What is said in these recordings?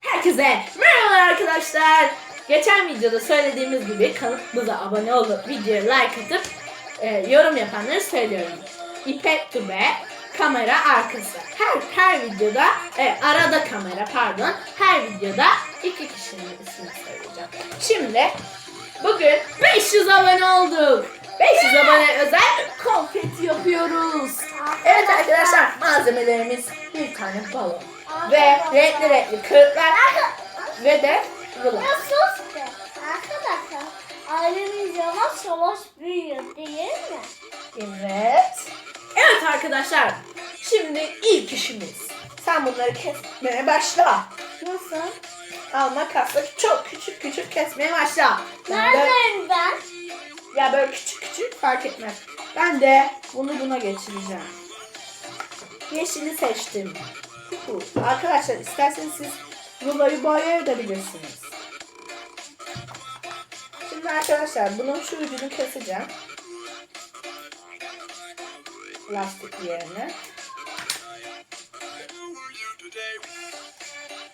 Herkese merhaba arkadaşlar. Geçen videoda söylediğimiz gibi kanalımıza abone olup videoya like atıp e, yorum yapanları söylüyorum. İpek Tube kamera arkası. Her her videoda e, arada kamera pardon. Her videoda iki kişinin ismini söyleyeceğim. Şimdi bugün 500 abone olduk. 500 abone özel konfeti yapıyoruz. Evet arkadaşlar malzemelerimiz bir tane balon ve renkli renkli kırıklar ve de rulo. Be. Arkadaşlar ailemiz yavaş yavaş büyüyor değil mi? Evet. Evet arkadaşlar. Şimdi ilk işimiz. Sen bunları kesmeye başla. Nasıl? Al makasla çok küçük küçük kesmeye başla. Ben de, ben? ya böyle küçük küçük fark etmez. Ben de bunu buna geçireceğim. Yeşili seçtim. Hu. Arkadaşlar isterseniz siz ruloyu boyayabilirsiniz. Şimdi arkadaşlar bunun şu ucunu keseceğim. Lastik yerine.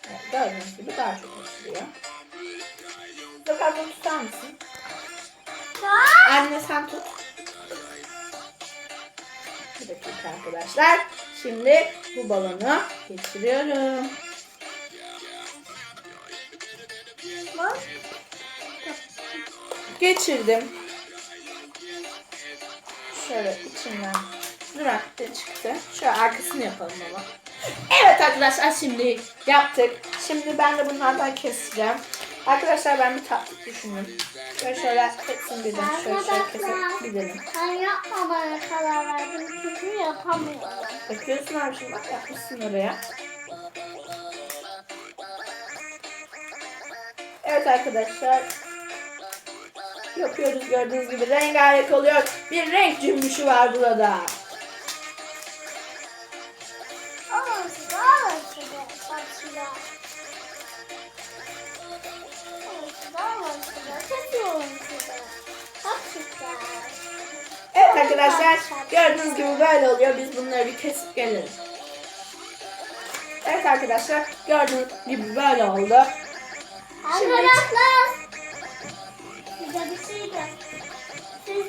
Evet, gördüğünüz gibi daha çok açılıyor. Zaten bunu tutar mısın? Aa! Anne sen tut. Bir dakika arkadaşlar. Şimdi bu balonu geçiriyorum. Bak. Geçirdim. Şöyle içinden durakta çıktı. Şöyle arkasını yapalım ama. Evet arkadaşlar şimdi yaptık. Şimdi ben de bunlardan keseceğim. Arkadaşlar ben bir tatlı düşündüm. Böyle şöyle hepsini birden şöyle şöyle kesebilirim. Ben yapmamaya karar verdim çünkü yapamıyorum. Bakıyorsun abi şimdi bak yapmışsın oraya. Evet arkadaşlar. Yapıyoruz gördüğünüz gibi rengarenk oluyor. Bir renk cümbüşü var burada. Size. Çok güzel. Evet arkadaşlar gördüğünüz gibi böyle oluyor. Biz bunları bir kesip gelelim. Evet arkadaşlar gördüğünüz gibi böyle oldu. Şimdi- Arkadaşlar. Size bir şey. Siz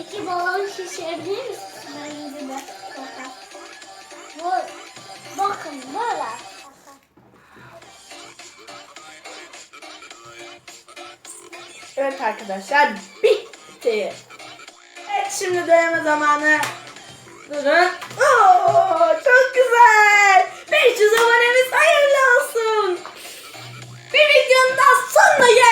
iki, balon şişirebilir misiniz benim gibi? Evet arkadaşlar bitti. Evet şimdi deneme zamanı. Durun. Oo, çok güzel. 500 abonemiz hayırlı olsun. Bir videonun daha sonuna geldik.